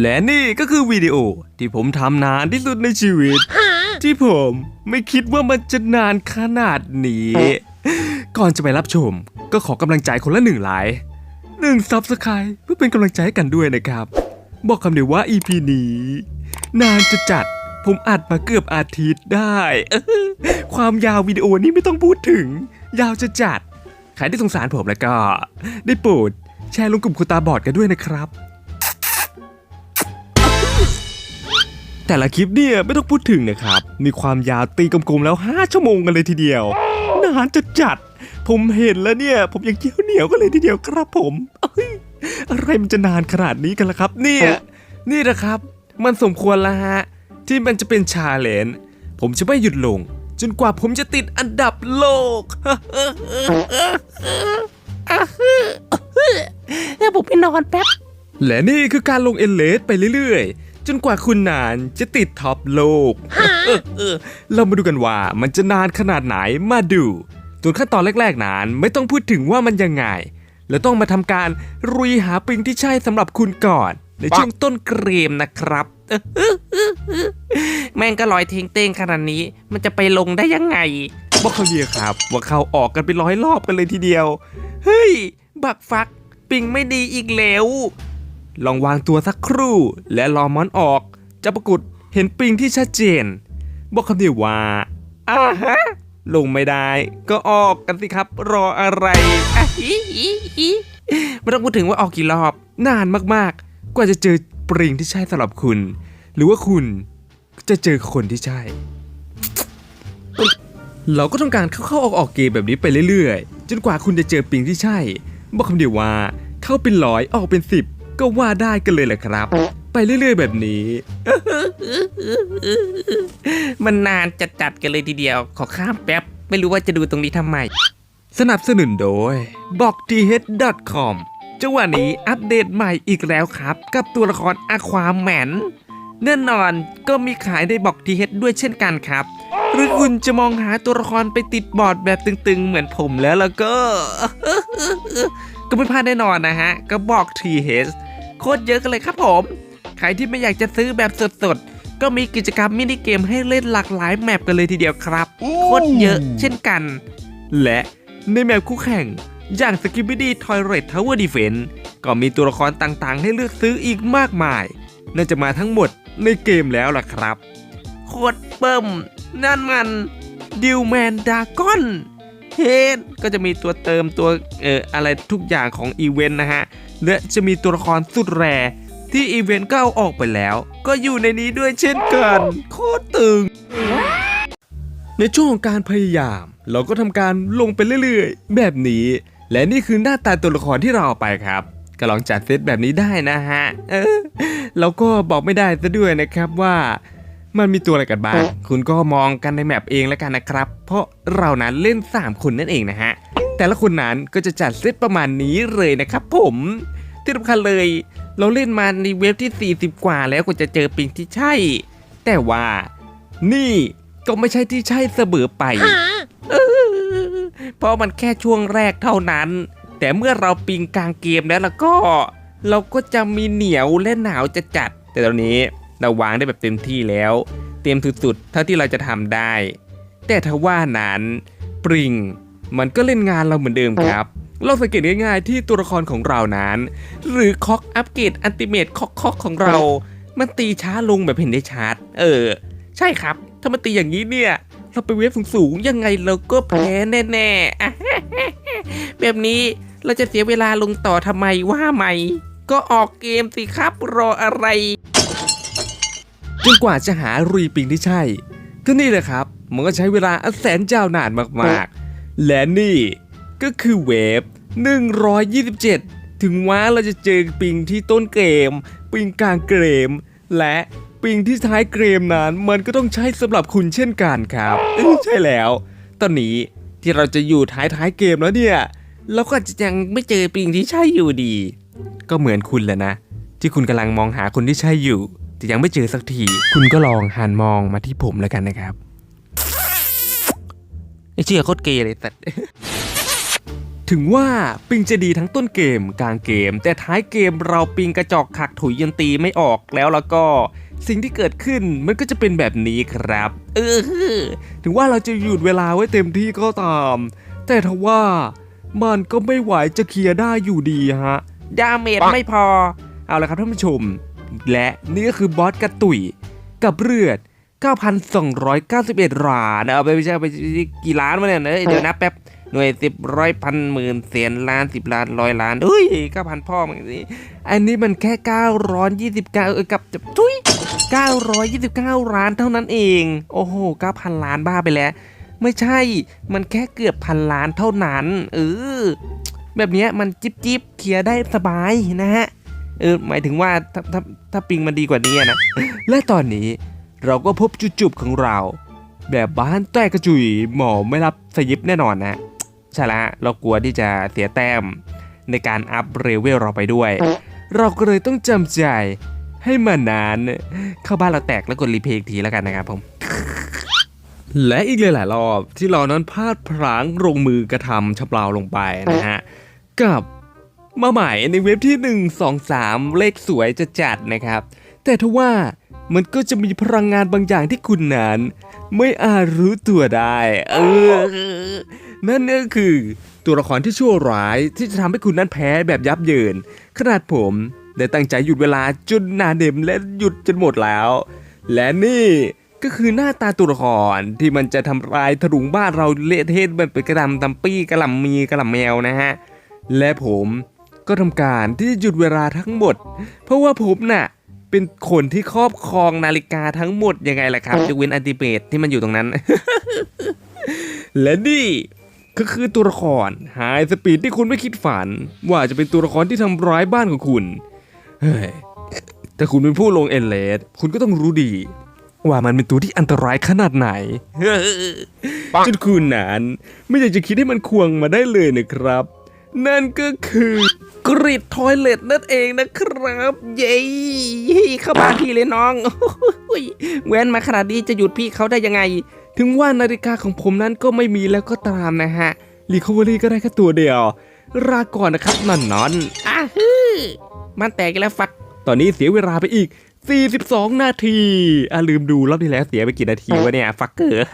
และนี่ก็คือวิดีโอที่ผมทำนานที่สุดในชีวิต ที่ผมไม่คิดว่ามันจะนานขนาดนี้ ก่อนจะไปรับชม ก็ขอกำลังใจคนละหนึ่งไลค์หนึ่งซับสไครต์เพื่อเป็นกำลังใจให้กันด้วยนะครับ บอกคำเดียวว่า EP นี้ นานจะจัดผมอัดมาเกือบอาทิตย์ได้ ความยาววิดีโอนี้ไม่ต้องพูดถึง ยาวจะจัด ใครที่สงสารผมแล้วก็ ได้โปรดแชร์ลงกลุ่มคนตาบอดกันด้วยนะครับ แต่ละคลิปเนี่ยไม่ต้องพูดถึงนะครับ มีความยาวตีกลมๆแล้ว 5 ชั่วโมงกันเลยทีเดียวนานจะจัด ผมเห็นแล้วเนี่ย ผมยังเกี้ยวเหนียวกันเลยทีเดียวครับผมเอ้ยอะไรมันจะนานขนาดนี้กันล่ะครับ เนี่ยนี่นะครับ มันสมควรแล้วฮะที่มันจะเป็นชาเลนจ์ผมจะไม่หยุดลง จนกว่าผมจะติดอันดับโลกเดี๋ยวผมไปนอนแป๊บ และนี่คือการลงเอเลสไปเรื่อยๆ จนกว่าคุณนานจะติดท็อปโลก เรามาดูกันว่ามันจะนานขนาดไหนมาดูส่วนขั้นตอนแรก ๆนานไม่ต้องพูดถึงว่ามันยังไงแล้วต้องมาทำการรุยหาปิงที่ใช่สำหรับคุณก่อน ในช่วงต้นเกมนะครับแม่งก็ลอยเทงเต้งขนาดนี้ มันจะไปลงได้ยังไงบอกเขาเดียครับ ว่าเขาออกกันเป็นร้อยรอบกันเลยทีเดียว เฮ้ย บักฟัก ปิงไม่ดีอีกแล้ว ลองวางตัวสักครู่และรอมอนออก จะปรากฏเห็นปิงที่ชัดเจน บอกคำเดียวว่าอ่าฮะลงไม่ได้ ก็ออกกันสิครับ รออะไรอะอีอีอีไม่ต้องพูดถึงว่าออกกี่รอบ นานมากๆ กว่าจะเจอปริงที่ใช่สำหรับคุณ หรือว่าคุณจะเจอคนที่ใช่ เราก็ต้องการเข้าๆออกๆเกมแบบนี้ไปเรื่อยๆ จนกว่าคุณจะเจอปิงที่ใช่ บอกคำเดียวว่า เข้าเป็นร้อยออกเป็นสิบ ก็ว่าได้กันเลยแหละครับ ไปเรื่อยๆแบบนี้ มันนานจัดจัดๆกันเลยทีเดียว ขอข้ามแป๊บ ไม่รู้ว่าจะดูตรงนี้ทำไม สนับสนุนโดย b o k t h c o m จังหวะนี้อัปเดตใหม่อีกแล้วครับ กับตัวละครอควาแมนแน่นอนก็มีขายในบอกทีเฮดด้วยเช่นกันครับ หรือคุณจะมองหาตัวละครไปติดบอร์ดแบบตึงๆ เหมือนผมแล้วแล้วก็ ก็ไม่พลาดแน่นอนนะฮะ ก็บอกทีเฮด คตรเยอะกันเลยครับผม ใครที่ไม่อยากจะซื้อแบบสดๆ ก็มีกิจกรรมมินิเกมให้เล่นหลากหลายแมปกันเลยทีเดียวครับโคตรเยอะเช่นกัน และในแมปคู่แข่ง อย่าง s k i b i d y Toilet Tower Defense ก็มีตัวละครต่างๆ ให้เลือกซื้ออีกมากมาย น่าจะมาทั้งหมดในเกมแล้วล่ะครับ โคตรเบิ่มนั่นมันดิวแมนดากอน เฮดก็จะมีตัวเติมตัวเอ่ออะไรทุกอย่างของอีเวนต์นะฮะ และจะมีตัวละครสุดแรที่อีเวนต์ก็เอาออกไปแล้ว ก็อยู่ในนี้ด้วยเช่นกัน โคตรตึง ในช่วงของการพยายาม เราก็ทำการลงไปเรื่อยๆ แบบนี้ และนี่คือหน้าตาตัวละครที่เราเอาไปครับก็ลองจัดเซตแบบนี้ได้นะฮะ เออเราก็บอกไม่ได้ซะด้วยนะครับว่า มันมีตัวอะไรกันบ้าง คุณก็มองกันในแมปเองแล้วกันนะครับ เพราะเรานั้นเล่น 3 คนนั่นเองนะฮะ แต่ละคนนั้นก็จะจัดเซตประมาณนี้เลยนะครับผม ที่สำคัญเลย เราเล่นมาในเว็บที่ 40 กว่าแล้วกว่าจะเจอปิงที่ใช่ แต่ว่านี่ก็ไม่ใช่ที่ใช่เสมอไป เพราะมันแค่ช่วงแรกเท่านั้น แต่เมื่อเราปิงกลางเกมแล้วแล้วก็ เราก็จะมีเหนียวและหนาวจะจัด แต่ตอนนี้ เราวางได้แบบเต็มที่แล้ว เต็มสุดๆเท่าที่เราจะทำได้ แต่ถ้าว่านั้นปริงมันก็เล่นงานเราเหมือนเดิมครับ เราสังเกตง่ายๆที่ตัวละครของเรานั้น หรือคอกอัปเกรดอันติเมตคอกคอกของเรา มันตีช้าลงแบบเห็นได้ชัดเออ ใช่ครับ ถ้ามันตีอย่างนี้เนี่ย เราไปเวฟสูงๆยังไงเราก็แพ้แน่ๆอะแบบนี้เราจะเสียเวลาลงต่อทำไมว่าไหม ก็ออกเกมสิครับรออะไร จนกว่าจะหารุยปิงที่ใช่ก็นี่แหละครับ มันก็ใช้เวลาอันแสนยาวนานมากๆ และนี่ก็คือเวฟ127 ถึงว่าเราจะเจอปิงที่ต้นเกม ปิงกลางเกม และปิงที่ท้ายเกมนั้น มันก็ต้องใช้สำหรับคุณเช่นกันครับใช่แล้ว ตอนนี้ที่เราจะอยู่ท้ายท้ายๆเกมแล้วเนี่ยเราก็จะยังไม่เจอปิงที่ใช่อยู่ดี ก็เหมือนคุณแหละนะ ที่คุณกำลังมองหาคนที่ใช่อยู่ แต่ยังไม่เจอสักที คุณก็ลองหันมองมาที่ผมแล้วกันนะครับ ไอเชื่อโคตรเกย์เลยแต่ถึงว่าปิงจะดีทั้งต้นเกมกลางเกม แต่ท้ายเกมเราปิงกระจอกขักถุยยันตีไม่ออกแล้วแล้วก็สิ่งที่เกิดขึ้นมันก็จะเป็นแบบนี้ครับ เออ ถึงว่าเราจะหยุดเวลาไว้เต็มที่ก็ตาม แต่ทว่ามันก็ไม่ไหวจะเคลียร์ได้อยู่ดีฮะ ดาเมจไม่พอ เอาละครับท่านผู้ชม และนี่ก็คือบอสกระตุยกับเลือด 9,291ล้านเอาไปไม่ใช่ไปกี่ล้านวะเนี่ยเอ้ยเดี๋ยวนับแป๊บหน่วยสิบร้อยพันหมื่นแสนล้านสิบล้านร้อยล้านเฮ้ยเก้าพันพ่อมึงสิอันนี้มันแค่เก้าร้อยยี่สิบเก้าเออกับจะทุยเก้าร้อยยี่สิบเก้าล้านเท่านั้นเอง โอ้โหเก้าพันล้านบ้าไปแล้ว ไม่ใช่ มันแค่เกือบพันล้านเท่านั้น เออ แบบเนี้ยมันจิบจิบเคลียร์ได้สบายนะฮะ เออหมายถึงว่าถ้าถ้าถ้าปิงมันดีกว่านี้นะ และตอนนี้เราก็พบจุดจุบของเรา แบบบ้านแตกกระจุยหมอไม่รับสยิบแน่นอนนะใช่ละเรากลัวที่จะเสียแต้มในการอัพเรเวลเราไปด้วย เราก็เลยต้องจำใจให้มันนาน เข้าบ้านเราแตกแล้วกดรีเพย์อีกทีแล้วกันนะครับผมและอีกหลายๆรอบที่เรานั้นพลาดพลั้งลงมือกระทำชำเราลงไปนะฮะ กับ มาใหม่ในเว็บที่ 1 2 3 เลขสวยจะจัดนะครับ แต่ทว่ามันก็จะมีพลังงานบางอย่างที่คุณนั้น ไม่อาจรู้ตัวได้ เออ นั่นก็คือตัวละครที่ชั่วร้ายที่จะทำให้คุณนั้นแพ้แบบยับเยิน ขนาดผมได้ตั้งใจหยุดเวลาจนหนาเดมและหยุดจนหมดแล้ว และนี่ก็คือหน้าตาตัวละครที่มันจะทำลายถลุงบ้านเราเละเทะมันเป็นกระดำตำปี้กระหล่ำมีกระหล่ำแมวนะฮะ และผม ก็ทำการที่จะหยุดเวลาทั้งหมด เพราะว่าผมน่ะเป็นคนที่ครอบครองนาฬิกาทั้งหมดยังไงล่ะครับยกเว้นอันติเมตที่มันอยู่ตรงนั้น และนี่ก็คือตัวละครไฮสปีดที่คุณไม่คิดฝัน ว่าจะเป็นตัวละครที่ทำร้ายบ้านของคุณเฮ้ยถ้าคุณเป็นผู้ลงเอเลสคุณก็ต้องรู้ดี ว่ามันเป็นตัวที่อันตรายขนาดไหนจนคุณนั้นไม่อยากจะคิดให้มันควงมาได้เลยนะครับ นั่นก็คือ กริดทอยเลตนั่นเองนะครับ เย้เข้าบ้านพี่เลยน้องโอ้ยแว้นมาขนาดนี้จะหยุดพี่เขาได้ยังไง ถึงว่านาฬิกาของผมนั้นก็ไม่มีแล้วก็ตามนะฮะรีคอเวอรี่ก็ได้แค่ตัวเดียวลาก่อนนะครับนอนนอนอะฮึมันแตกอีกแล้วฟักตอนนี้เสียเวลาไปอีก 42 นาทีอะลืมดูรอบที่แล้วเสียไปกี่นาทีวะเนี่ย ฟักเกอร์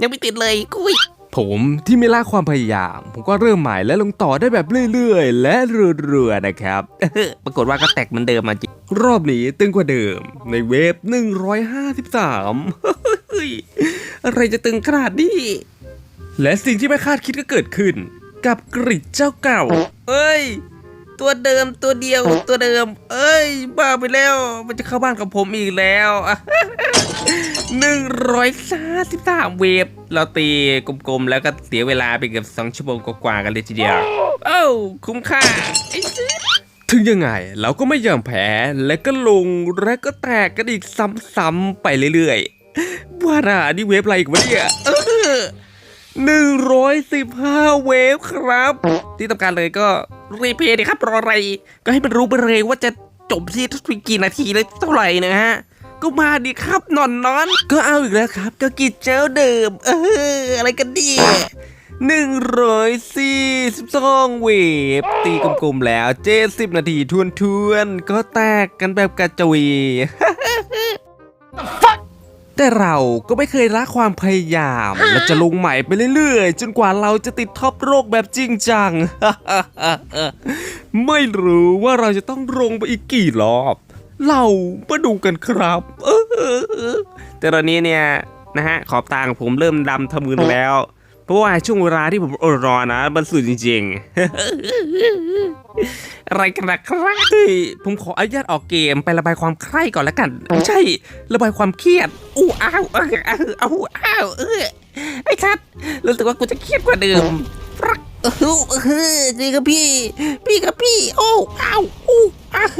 ยังไม่ติดเลยกุย ผมที่ไม่ละความพยายาม ผมก็เริ่มใหม่และลงต่อได้แบบเรื่อยๆ และเรื่อยๆนะครับ ปรากฏว่าก็แตกเหมือนเดิมมาจริงรอบนี้ตึงกว่าเดิม ในเวฟ 153เฮ้ยอะไรจะตึงขนาดนี้ และสิ่งที่ไม่คาดคิดก็เกิดขึ้น กับกริดเจ้าเก่า เอ้ย ตัวเดิมตัวเดียวตัวเดิม เอ้ย บ้าไปแล้ว มันจะเข้าบ้านกับผมอีกแล้วหนึ่งร้อยสามสิบสามเวฟเราตีกลมๆ แล้วก็เสียเวลาไปเกือบสองชั่วโมงกว่าๆกันเลยทีเดียว เอ้าคุ้มค่าถึงยังไง เราก็ไม่ยอมแพ้และก็ลงและก็แตกกันอีกซ้ำๆไปเรื่อยๆว่าน่ะนี่เวฟอะไรอีกวะเนี่ย เออหนึ่งร้อยสิบห้าเวฟครับ ที่ต้องการเลยก็รีเพย์ดิครับ รออะไร ก็ให้มันรู้ไปเลยว่าจะจบที่กี่นาทีเลยเท่าไหร่นะฮะ ก็มาดิครับนอนนอน ก็เอาอีกแล้วครับ ก็กินเจ้าเดิม เออ อะไรกันดีหนึ่งร้อยสี่สิบสองเวฟตีกลมๆแล้วเจ็ดสิบนาทีทวนๆ ก็แตกกันแบบกระจุย แต่เราก็ไม่เคยละความพยายาม และจะลงใหม่ไปเรื่อยๆ จนกว่าเราจะติดท็อปโลกแบบจริงจัง ไม่รู้ว่าเราจะต้องลงไปอีกกี่รอบ เรามาดูกันครับเออแต่ตอนนี้เนี่ยนะฮะขอบตาของผมเริ่มดำทะมึนแล้ว เพราะว่าช่วงเวลาที่ผมอดรอนะมันสุดจริงๆ อะไรกันนะครับผมขออนุญาตออกเกมไประบายความใคร่ก่อนแล้วกันไม่ใช่ระบายความเครียด อู้อ้าวเอออ้าวอ้าวอ้าวเออไอ้ชัดรู้สึกว่ากูจะเครียดกว่าเดิมรักเออเออจริงกับพี่ พี่ครับพี่ โอ้อ้าวอู้อ้าวเ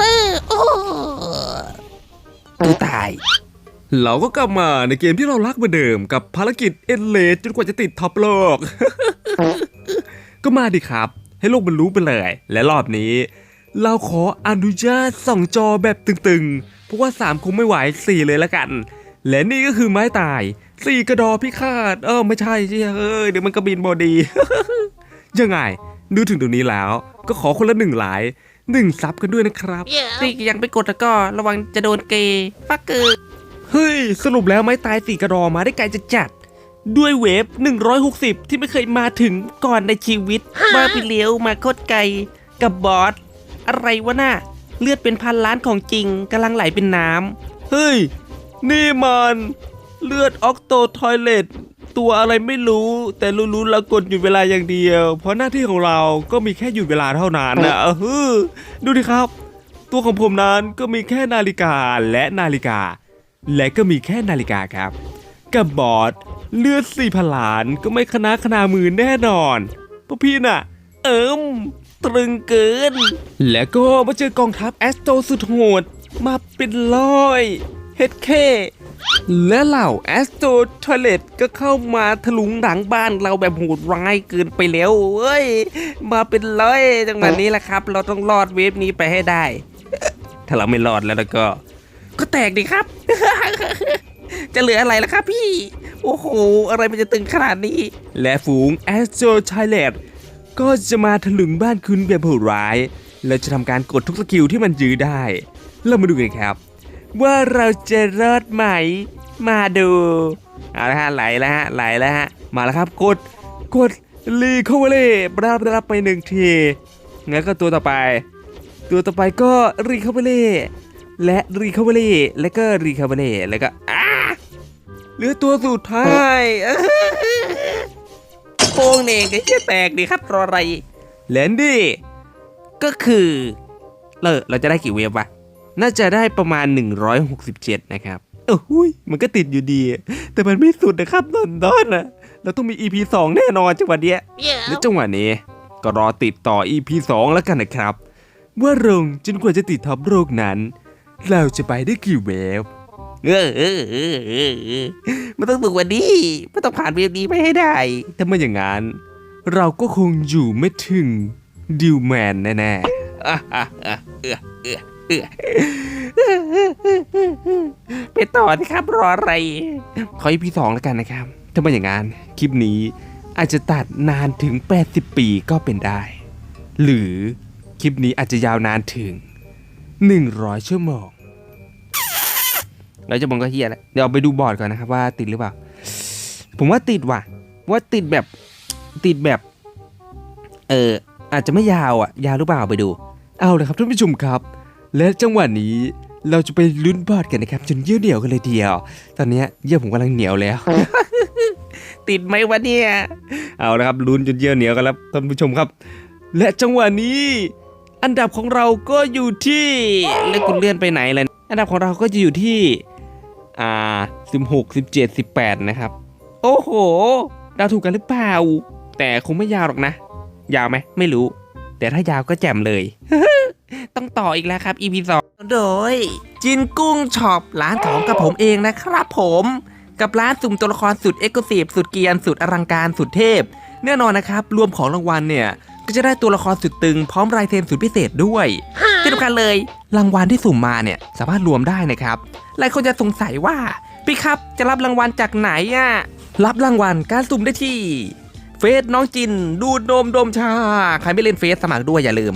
ออโอ้กูตาย เราก็กลับมาในเกมที่เรารักเหมือนเดิมกับภารกิจเอ็นเลจนกว่าจะติดท็อปโลก ก็มาดิครับ ให้โลกมันรู้ไปเลย และรอบนี้ เราขออนุญาตส่องจอแบบตึงๆ เพราะว่า 3 คงไม่ไหว 4 เลยละกัน และนี่ก็คือไม้ตายสี่กระดอพิฆาต เออไม่ใช่ใช่เอ้ยเดี๋ยวมันก็บินบอดี ยังไงดูถึงตรงนี้แล้ว ก็ขอคนละหนึ่งหลายหนึ่งซับกันด้วยนะครับนี่ยังไปกดแล้วก็ระวังจะโดนเกย์ฟักเกอร์ เฮ้ย สรุปแล้วไม้ตายสี่กระดอมาได้ไกลจะจัด ด้วยเวฟ 160 ที่ไม่เคยมาถึงก่อนในชีวิต มาไปเลี้ยวมาโคตรไกล กับบอส อะไรวะน่ะ เลือดเป็นพันล้านของจริงกำลังไหลเป็นน้ำ เฮ้ย นี่มัน เลือดออกโตทอยเลตตัวอะไรไม่รู้ แต่รู้ๆเรากดหยุดเวลาอย่างเดียว เพราะหน้าที่ของเราก็มีแค่หยุดเวลาเท่านั้นนะเออดูดิครับ ตัวของผมนั้นก็มีแค่นาฬิกาและนาฬิกา และก็มีแค่นาฬิกาครับ กับบอสเลือดสี่พลานก็ไม่คณะขนามือแน่นอนเพราะพี่น่ะ เอิมตรึงเกิน แล้วก็มาเจอกองทัพแอสโตสุดโหด มาเป็นร้อยเฮดเคและเหล่าแอสโตทอเลตก็เข้ามาถลุงหลังบ้านเราแบบโหดร้ายเกินไปแล้วเว้ย มาเป็นร้อยจังหวะนี้แหละครับ เราต้องรอดเวฟนี้ไปให้ได้ ถ้าเราไม่รอดแล้วก็ ก็แตกดิครับ จะเหลืออะไรล่ะครับพี่ โอ้โห อะไรมันจะตึงขนาดนี้ และฝูงแอสโตทเลตก็จะมาถลุงบ้านคุณแบบโหดร้าย และจะทำการกดทุกสกิลที่มันยื้อได้ เรามาดูกันครับ ว่าเราจะรอดไหม มาดูเอาละฮะไหลแล้วฮะไหลแล้วฮะมาแล้วครับกดกดรีคอเวเล่รับรับไปหนึ่งทีงั้นก็ตัวต่อไป ตัวต่อไปก็รีคอเวเล่ และรีคอเวเล่และก็รีคอเวเล่แล้วก็อ้าเหลือตัวสุดท้ายโป้งเองก็จะแตกดิครับรออะไรและนี่ก็คือเลอเราจะได้กี่เวฟวะน่าจะได้ประมาณ 167 นะครับเออหุยมันก็ติดอยู่ดี แต่มันไม่สุดนะครับนนดอนนะเราต้องมี EP 2 แน่นอนจังหวะเนี้ยและจังหวะนี้ก็รอติดต่อ EP 2 แล้วกันนะครับ ว่าลงจนกว่าจะติดท็อปโลกนั้น เราจะไปได้กี่เวฟเออเออเออเออเออมันต้องถูกกว่านี้มันต้องผ่านเวฟนี้ไปให้ได้ ถ้าไม่อย่างนั้น เราก็คงอยู่ไม่ถึงดิวแมนแน่ๆอะอะอะเออเออเออไปต่อสิครับรออะไรขอ EP สองแล้วกันนะครับ ถ้าไม่อย่างนั้นคลิปนี้อาจจะตัดนานถึง 80 ปีก็เป็นได้ หรือคลิปนี้อาจจะยาวนานถึง 100 ชั่วโมงเราจะมองก็เฮียแล้วเดี๋ยวไปดูบอร์ดก่อนนะครับว่าติดหรือเปล่า ผมว่าติดว่ะ ว่าติดแบบติดแบบ เอออาจจะไม่ยาวอะ ยาวหรือเปล่าไปดู เอาเลยครับท่านผู้ชมครับ และจังหวะนี้เราจะไปลุ้นบอร์ดกันนะครับจนเยี่ยวเหนียวกันเลยเดียว ตอนนี้เยี่ยวผมกำลังเหนียวแล้ว ติดไหมวะเนี่ย เอาละครับลุ้นจนเยี่ยวเหนียวกันแล้วท่านผู้ชมครับ และจังหวะนี้ อันดับของเราก็อยู่ที่แล้วคุณเลื่อนไปไหนเล่ะอันดับของเราก็จะอยู่ที่อ่าสิบหกสิบเจ็ดสิบแปดนะครับ โอ้โหเดาถูกกันหรือเปล่า แต่คงไม่ยาวหรอกนะ ยาวไหมไม่รู้ แต่ถ้ายาวก็แจ่มเลย ต้องต่ออีกแล้วครับ EP 2โดย จินกุ้งช็อปร้านของกับผมเองนะครับผมกับร้านสุ่มตัวละครสุดเอ็กซ์คลูซีฟสุดเกียนสุดอลังการสุดเทพ แน่นอนนะครับ รวมของรางวัลเนี่ย ก็จะได้ตัวละครสุดตึงพร้อมลายเซ็นสุดพิเศษด้วยที่สำคัญเลย รางวัลที่สุ่มมาเนี่ยสามารถรวมได้นะครับหลายคนจะสงสัยว่าพี่ครับจะรับรางวัลจากไหนอะรับรางวัลการสุ่มได้ที่เฟซน้องจิน ดูดนมดมชา ใครไม่เล่นเฟซสมัครด้วยอย่าลืม